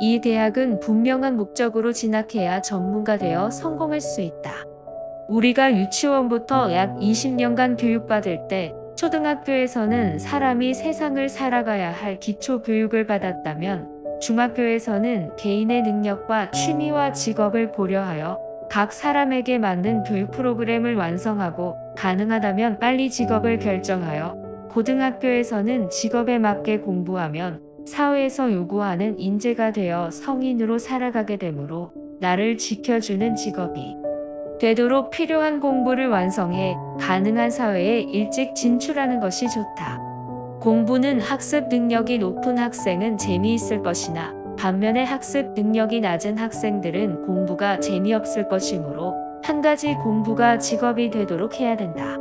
이 대학은 분명한 목적으로 진학해야 전문가 되어 성공할 수 있다. 우리가 유치원부터 약 20년간 교육받을 때 초등학교에서는 사람이 세상을 살아가야 할 기초 교육을 받았다면 중학교에서는 개인의 능력과 취미와 직업을 고려하여 각 사람에게 맞는 교육 프로그램을 완성하고 가능하다면 빨리 직업을 결정하여 고등학교에서는 직업에 맞게 공부하면 사회에서 요구하는 인재가 되어 성인으로 살아가게 되므로 나를 지켜주는 직업이 되도록 필요한 공부를 완성해 가능한 사회에 일찍 진출하는 것이 좋다. 공부는 학습 능력이 높은 학생은 재미있을 것이나 반면에 학습 능력이 낮은 학생들은 공부가 재미없을 것이므로 한 가지 공부가 직업이 되도록 해야 된다.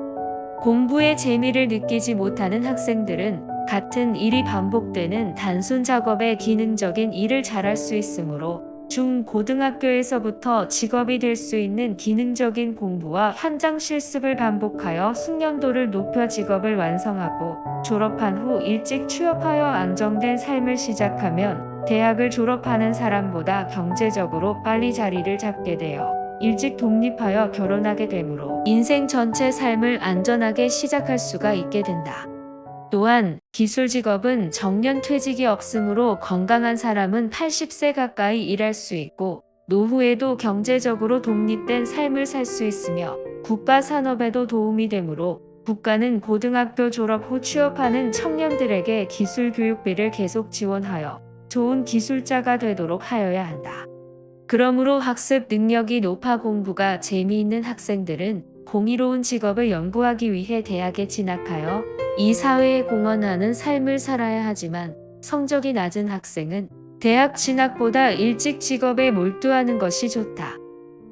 공부의 재미를 느끼지 못하는 학생들은 같은 일이 반복되는 단순 작업의 기능적인 일을 잘할 수 있으므로 중, 고등학교에서부터 직업이 될 수 있는 기능적인 공부와 현장 실습을 반복하여 숙련도를 높여 직업을 완성하고 졸업한 후 일찍 취업하여 안정된 삶을 시작하면 대학을 졸업하는 사람보다 경제적으로 빨리 자리를 잡게 되어 일찍 독립하여 결혼하게 되므로 인생 전체 삶을 안전하게 시작할 수가 있게 된다. 또한 기술 직업은 정년 퇴직이 없으므로 건강한 사람은 80세 가까이 일할 수 있고 노후에도 경제적으로 독립된 삶을 살 수 있으며 국가 산업에도 도움이 되므로 국가는 고등학교 졸업 후 취업하는 청년들에게 기술 교육비를 계속 지원하여 좋은 기술자가 되도록 하여야 한다. 그러므로 학습 능력이 높아 공부가 재미있는 학생들은 공의로운 직업을 연구하기 위해 대학에 진학하여 이 사회에 공헌하는 삶을 살아야 하지만 성적이 낮은 학생은 대학 진학보다 일찍 직업에 몰두하는 것이 좋다.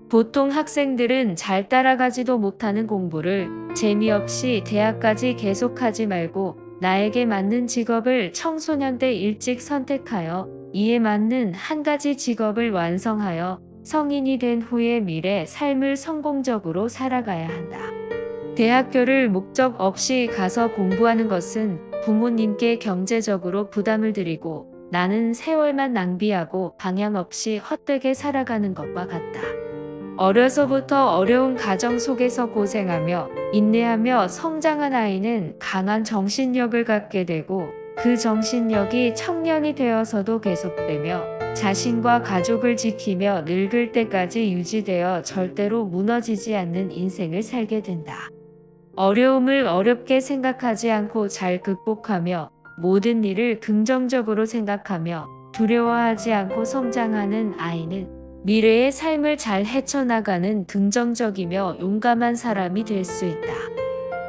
보통 학생들은 잘 따라가지도 못하는 공부를 재미없이 대학까지 계속하지 말고 나에게 맞는 직업을 청소년 때 일찍 선택하여 이에 맞는 한 가지 직업을 완성하여 성인이 된 후의 미래 삶을 성공적으로 살아가야 한다. 대학교를 목적 없이 가서 공부하는 것은 부모님께 경제적으로 부담을 드리고 나는 세월만 낭비하고 방향 없이 헛되게 살아가는 것과 같다. 어려서부터 어려운 가정 속에서 고생하며 인내하며 성장한 아이는 강한 정신력을 갖게 되고 그 정신력이 청년이 되어서도 계속되며 자신과 가족을 지키며 늙을 때까지 유지되어 절대로 무너지지 않는 인생을 살게 된다. 어려움을 어렵게 생각하지 않고 잘 극복하며 모든 일을 긍정적으로 생각하며 두려워하지 않고 성장하는 아이는 미래의 삶을 잘 헤쳐나가는 긍정적이며 용감한 사람이 될 수 있다.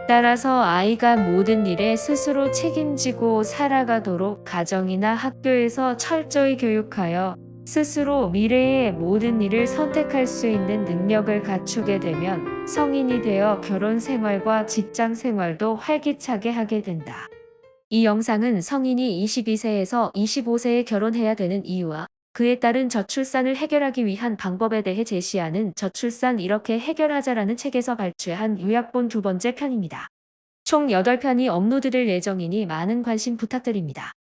따라서 아이가 모든 일에 스스로 책임지고 살아가도록 가정이나 학교에서 철저히 교육하여 스스로 미래의 모든 일을 선택할 수 있는 능력을 갖추게 되면 성인이 되어 결혼 생활과 직장 생활도 활기차게 하게 된다. 이 영상은 성인이 22세에서 25세에 결혼해야 되는 이유와 그에 따른 저출산을 해결하기 위한 방법에 대해 제시하는 저출산 이렇게 해결하자라는 책에서 발췌한 요약본 두 번째 편입니다. 총 8편이 업로드될 예정이니 많은 관심 부탁드립니다.